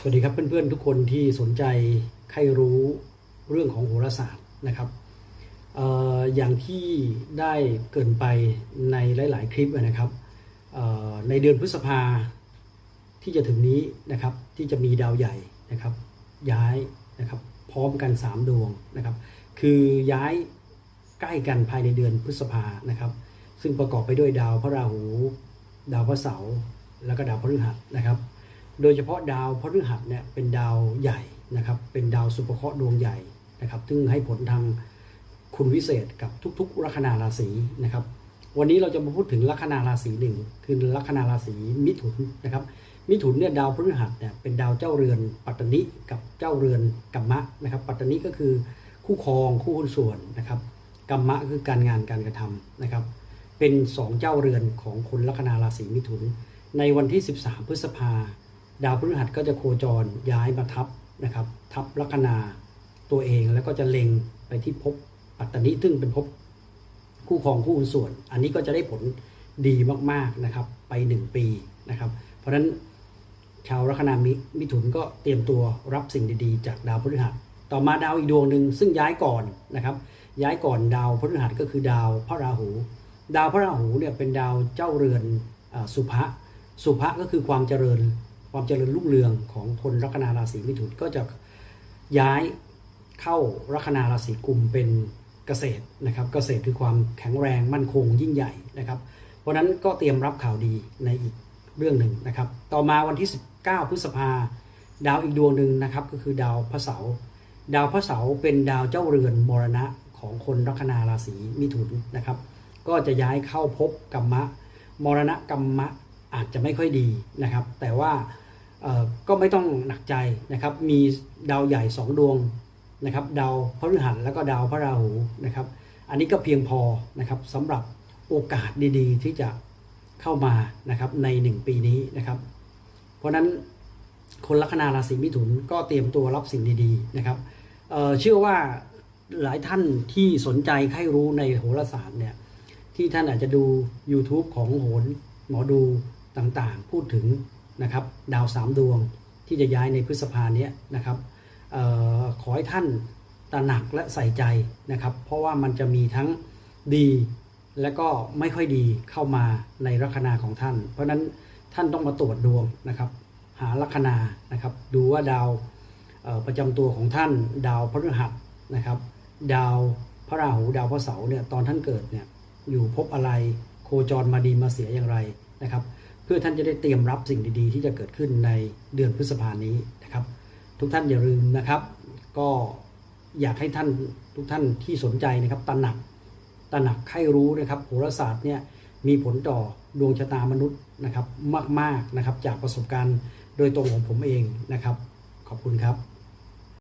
สวัสดีครับเพื่อนๆทุกคนที่สนใจใครรู้เรื่องของโหราศาสตร์นะครับอออย่างที่ได้เกินไปในหลาย ๆ คลิปนะครับในเดือนพฤษภาที่จะถึงนี้นะครับที่จะมีดาวใหญ่นะครับย้ายนะครับพร้อมกัน 3 ดวงนะครับคือย้ายใกล้กันภายในเดือนพฤษภานะครับ ซึ่งประกอบไปด้วยดาวพระราหู ดาวพระเสาร์แล้วก็ดาวพฤหัสนะครับ โดยเฉพาะดาวพฤหัสเนี่ยเป็นดาวใหญ่นะครับ เป็นดาวสุภเคราะห์ดวงใหญ่นะครับ ซึ่งให้ผลทางคุณวิเศษกับทุกๆ ลัคนาราศีนะครับ วันนี้เราจะมาพูดถึงลัคนาราศีหนึ่งคือลัคนาราศีมิถุนนะครับ มิถุนเนี่ยดาวพฤหัสเนี่ยเป็นดาวเจ้าเรือนปัตตนิกับเจ้าเรือนกัมมะนะครับ ปัตตนิก็คือคู่ครองคู่หุ้นส่วนนะครับกัมมะคือการงานการกระทำนะครับ เป็นสองเจ้าเรือนของคนลัคนาราศีมิถุน ในวันที่ 13 พฤษภา ดาวพฤหัสก็จะโคจรย้ายมาทับนะครับ ทับลัคนาตัวเองแล้วก็จะเล็งไปที่ภพปัตตนิซึ่งเป็นภพคู่ครองคู่หุ้นส่วน อันนี้ก็จะได้ผลดีมากๆนะครับ ไป 1 ปีนะครับ เพราะฉะนั้นชาวลัคนามิมิถุนก็เตรียมตัวรับสิ่งดีๆ จากดาวพฤหัส ต่อมาดาวอีกดวงหนึ่งซึ่งย้ายก่อนนะครับ ย้ายก่อนดาวพฤหัสก็คือดาวพระราหู ดาวพระราหูเนี่ยเป็นดาวเจ้าเรือนอสุภะสุภะก็คือความเจริญ ความเจริญรุ่งเรืองของคนลัคนาราศีมิถุนก็จะย้ายเข้าลัคนาราศีกุมเป็นเกษตรนะครับ เกษตรคือความแข็งแรงมั่นคงยิ่งใหญ่นะครับ เพราะนั้นก็เตรียมรับข่าวดีในอีกเรื่องหนึ่งนะครับ ต่อมาวันที่ 19 พฤษภาดาวอีกดวงหนึ่งนะครับ ก็คือดาวพระเสาร์ดาวพระเสาร์เป็นดาวเจ้าเรือนมรณะของคนลัคนาราศีมิถุนนะครับ ก็จะย้ายเข้าภพกรรมะมรณะกรรมะ อาจจะไม่ค่อยดีนะครับ แต่ว่าก็ไม่ต้องหนักใจนะครับ มีดาวใหญ่สองดวงนะครับ ดาวพฤหัสแล้วก็ดาวพระราหูนะครับ อันนี้ก็เพียงพอนะครับสำหรับโอกาสดีๆ ที่จะเข้ามานะครับในหนึ่งปีนี้นะครับ เพราะนั้นคนลัคนาราศีมิถุนก็เตรียมตัวรับสิ่งดีๆนะครับเเชื่อว่าหลายท่านที่สนใจใครรู้ในโหราศาสตร์เนี่ยที่ท่านอาจจะดู YouTube ของโหนหมอดู ต่างๆ พูดถึงนะครับดาวสามดวงที่จะย้ายในพฤษภาเนี้ยนะครับออขอให้ท่านตระหนักและใส่ใจนะครับ เพราะว่ามันจะมีทั้งดีและก็ไม่ค่อยดีเข้ามาในลัคนาของท่าน เพราะฉะนั้นท่านต้องมาตรวจดวงนะครับ หาลัคนานะครับ ดูว่าดาวประจำตัวของท่าน ดาวพฤหัสนะครับ ดาวพระราหูดาวพระเสาร์เนี่ยตอนท่านเกิดเนี่ยอยู่พบอะไรโคจรมาดีมาเสียอย่างไรนะครับ พื่อท่านจะได้เตรียมรับสิ่งดีๆ ที่จะเกิดขึ้นในเดือนพฤษภานี้นะครับ ทุกท่านอย่าลืมนะครับ ก็อยากให้ท่านทุกท่านที่สนใจนะครับตระหนักตระหนักให้รู้นะครับโหราศาสตร์เนี่ยมีผลต่อดวงชะตามนุษย์นะครับมากๆนะครับจากประสบการณ์โดยตรงของผมเองนะครับ ขอบคุณครับ